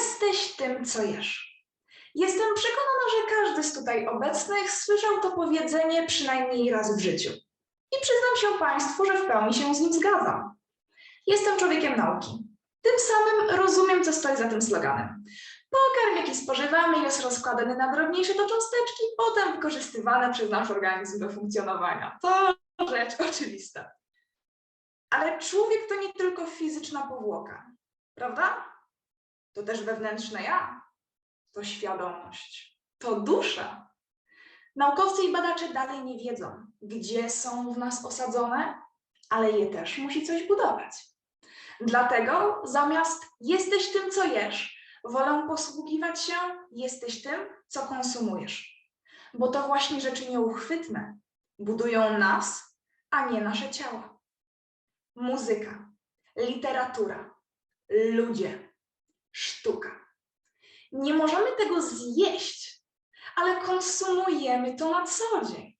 Jesteś tym, co jesz. Jestem przekonana, że każdy z tutaj obecnych słyszał to powiedzenie przynajmniej raz w życiu. I przyznam się Państwu, że w pełni się z nim zgadzam. Jestem człowiekiem nauki. Tym samym rozumiem, co stoi za tym sloganem. Pokarm, jaki spożywamy, jest rozkładany na drobniejsze to cząsteczki, potem wykorzystywane przez nasz organizm do funkcjonowania. To rzecz oczywista. Ale człowiek to nie tylko fizyczna powłoka, prawda? To też wewnętrzne ja, to świadomość, to dusza. Naukowcy i badacze dalej nie wiedzą, gdzie są w nas osadzone, ale je też musi coś budować. Dlatego zamiast jesteś tym, co jesz, wolę posługiwać się jesteś tym, co konsumujesz. Bo to właśnie rzeczy nieuchwytne budują nas, a nie nasze ciała. Muzyka, literatura, ludzie, sztuka. Nie możemy tego zjeść, ale konsumujemy to na co dzień.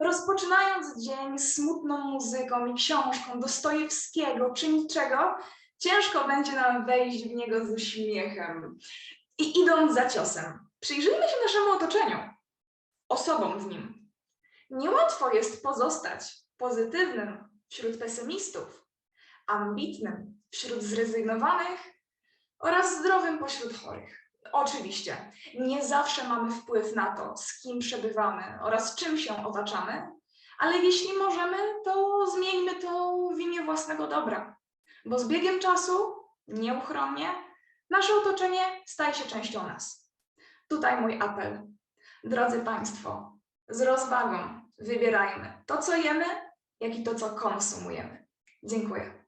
Rozpoczynając dzień smutną muzyką i książką Dostojewskiego czy niczego, ciężko będzie nam wejść w niego z uśmiechem. I idąc za ciosem, przyjrzyjmy się naszemu otoczeniu, osobom w nim. Niełatwo jest pozostać pozytywnym wśród pesymistów, ambitnym wśród zrezygnowanych oraz zdrowym pośród chorych. Oczywiście, nie zawsze mamy wpływ na to, z kim przebywamy oraz czym się otaczamy, ale jeśli możemy, to zmieńmy to w imię własnego dobra, bo z biegiem czasu, nieuchronnie, nasze otoczenie staje się częścią nas. Tutaj mój apel. Drodzy Państwo, z rozwagą wybierajmy to, co jemy, jak i to, co konsumujemy. Dziękuję.